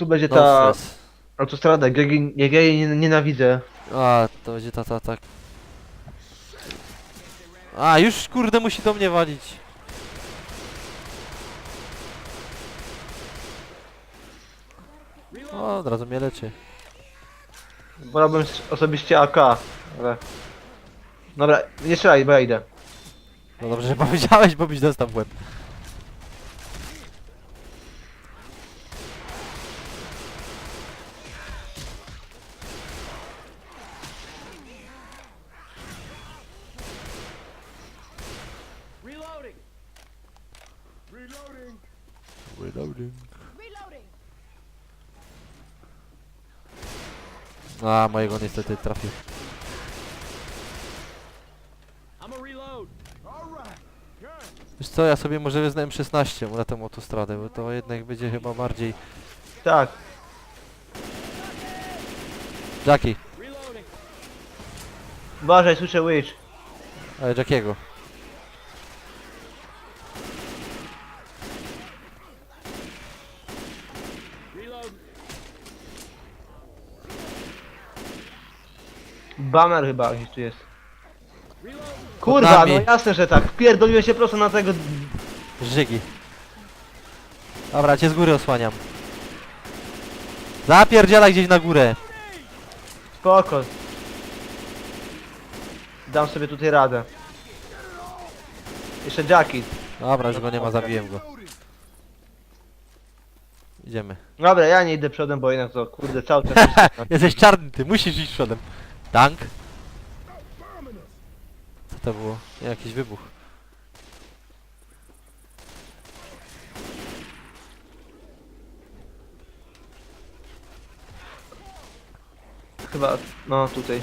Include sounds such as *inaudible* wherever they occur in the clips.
Tu będzie No ta stres. autostrada, jak ja jej- jak ja jej nie- nienawidzę. A, to będzie ta, ta, ta. A, już kurde musi do mnie walić. O, od razu mnie leczy. Wolałbym s- osobiście AK, ale... Dobra, nie strzelaj, bo ja idę. No dobrze, że powiedziałeś, bo byś dostał w łeb. Reloading. Reloading. Reloading. Reloading. A, mojego niestety trafił. Wiesz co, ja sobie może wezmę M16 na tę autostradę, bo to jednak będzie chyba bardziej... Tak, Jackie, uważaj, słyszę Witch. ale Jackiego. Reload. Banner chyba gdzieś tu jest. Kurwa, nami. no jasne, że tak. Pierdoliłem się prosto na tego... Żygi. Dobra, cię z góry osłaniam. Zapierdzielaj gdzieś na górę. Spoko. Dam sobie tutaj radę. Jeszcze Jackie. Dobra, już go nie ma, zabiłem go. Idziemy. Dobra, ja nie idę przodem, bo jednak to kurde cały czas... *laughs* Jesteś czarny, ty musisz iść przodem. Tank? Co to było? Nie, jakiś wybuch. Chyba, no tutaj.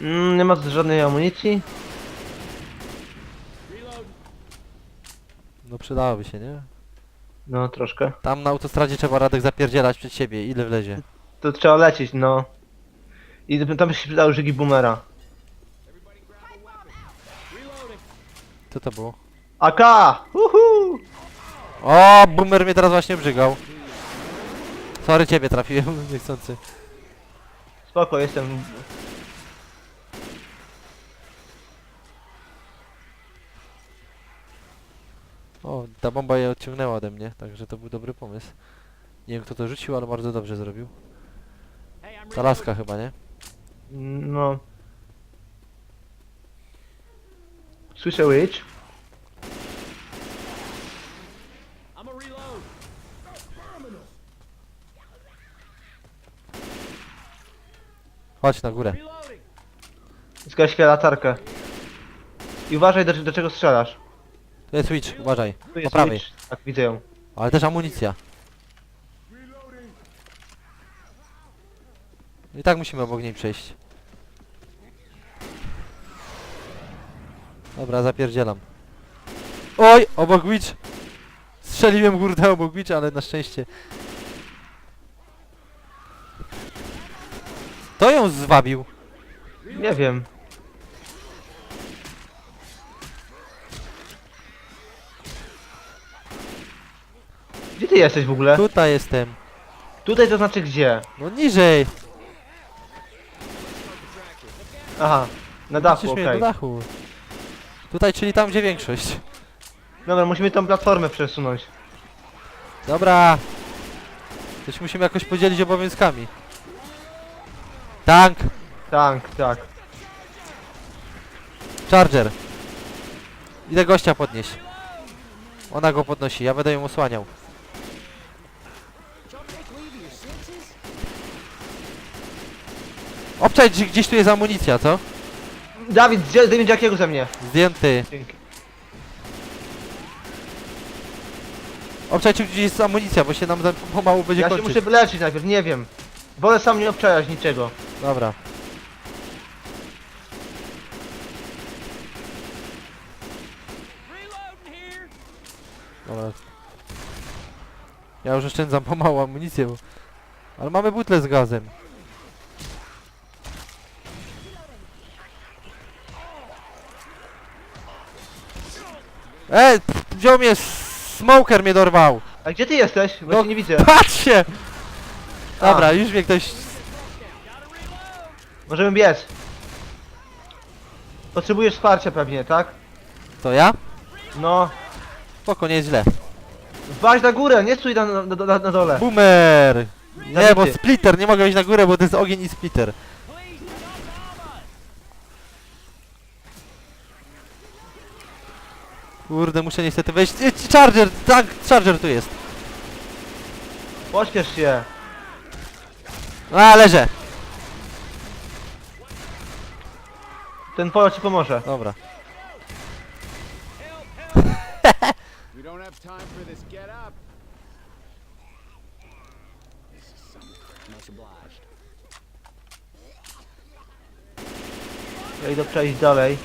Mm, nie ma żadnej amunicji. No przydałoby się, nie? No troszkę. Tam na autostradzie trzeba Radek zapierdzielać przed siebie, ile wlezie. To trzeba lecieć, no. I tam by się przydały żygi boomera. Co to było? AK! Uhu! O, boomer mnie teraz właśnie brzygał. Sorry, ciebie trafiłem, *laughs* niechcący. Spoko, jestem... O, ta bomba je odciągnęła ode mnie, także to był dobry pomysł. Nie wiem kto to rzucił, ale bardzo dobrze zrobił. Hey, I'm Ta reloading. laska chyba, nie? No... Słyszę Witch. Reload. Chodź na górę. Zgaś latarkę. I uważaj do, do czego strzelasz. Tu jest Switch, uważaj. Tu Po jest prawej. Witch. Tak, widzę ją. Ale też amunicja. I tak musimy obok niej przejść. Dobra, zapierdzielam. Oj, obok Witch! Strzeliłem kurde obok Witch, ale na szczęście... To ją zwabił. Nie wiem. Gdzie ty jesteś w ogóle? Tutaj jestem. Tutaj to znaczy gdzie? No niżej. Aha, na dachu, Musisz okej. do dachu. Tutaj, czyli tam, gdzie większość. Dobra, musimy tą platformę przesunąć. Dobra. Się musimy jakoś podzielić obowiązkami. Tank, Tak, tak. charger. Idę gościa podnieść. Ona go podnosi, ja będę ją osłaniał. Obczaj, gdzie- gdzieś tu jest amunicja, co? Dawid, zdję- zdejmij Jackiego ze mnie. Zdjęty. Dzięki. Obczaj, czy gdzieś jest amunicja, bo się nam za- pomału będzie Ja się kończyć. muszę wyleczyć najpierw, nie wiem. Wolę sam nie obczajać niczego. Dobra. Dobra. Ja już oszczędzam pomału amunicję, bo... Ale mamy butle z gazem. E, wziął mnie, smoker mnie dorwał. A gdzie ty jesteś? Bo No. cię nie widzę. Patrzcie! Dobra, A. już mnie ktoś... Możemy biec. Potrzebujesz wsparcia pewnie, tak? To ja? No. Spoko, nie jest źle. Dbaś na górę, nie stój na, na, na, na dole. Boomer! Nie, bo splitter, nie mogę iść na górę, bo to jest ogień i splitter. Kurde, muszę niestety wejść. Charger, tak, charger tu jest. Pośpiesz się. A, leżę. Ten polo ci pomoże. Dobra. We don't have time for this. Get up. Much obliged. Ja idę przejść dalej.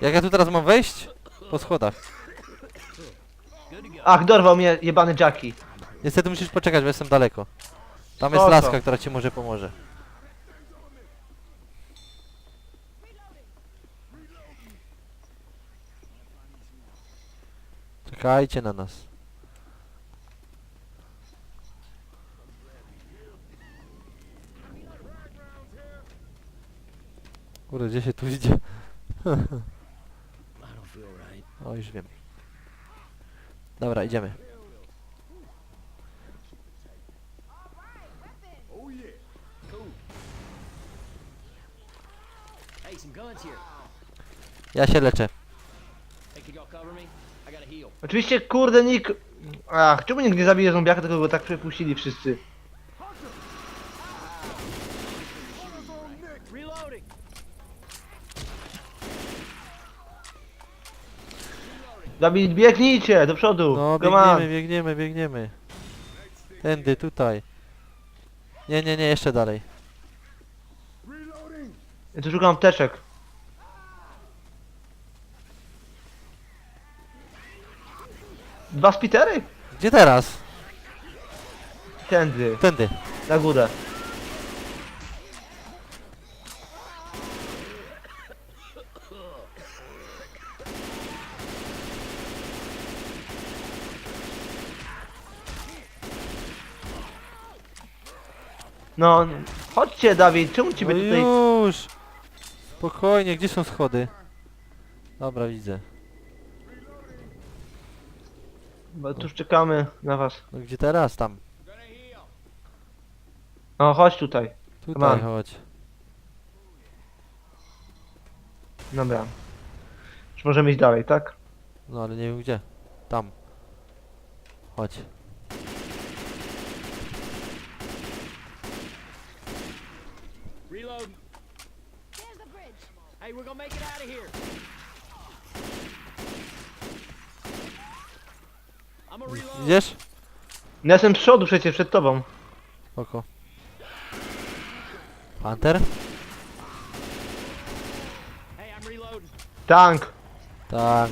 Jak ja tu teraz mam wejść? Po schodach. Ach, dorwał mnie jebany Jackie. Niestety musisz poczekać, bo jestem daleko. Tam jest laska, która ci może pomoże. Czekajcie na nas. Kurde, gdzie się tu idzie? *laughs* I don't feel right. O, już wiem. Dobra, idziemy. Ja się leczę. Oczywiście, kurde, Nick... Ach, czemu nikt nie zabije zombiaka, tylko go tak przepuścili wszyscy? Reloading. Dawid, biegnijcie do przodu. No, Come on. biegniemy, biegniemy, biegniemy. Tędy, tutaj. Nie, nie, nie, jeszcze dalej. Ja tu szukam apteczek. Dwa spitery? Gdzie teraz? Tędy, Tędy. na górę. No, chodźcie Dawid, czemu ciebie No tutaj... już! Spokojnie, gdzie są schody? Dobra, widzę. Bo tuż czekamy na was. No gdzie teraz? Tam. No, chodź tutaj. Tutaj Mam. chodź. Dobra. Już możemy iść dalej, tak? No ale nie wiem gdzie. Tam. Chodź. Hey, we're gonna make it out of here. I'm reload. No, jestem z przodu przecież, przed tobą. Spoko. Hunter? Hey, I'm reloading. Tank. Tak.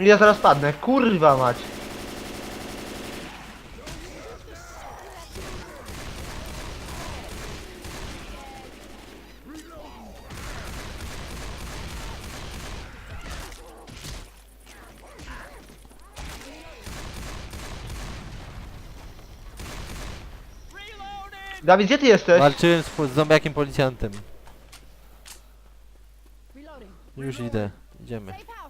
Ja zaraz padnę. Kurwa mać. Dawid, gdzie ty jesteś? Walczyłem z, po- z zombiakiem policjantem. Już idę. Idziemy. Safe house.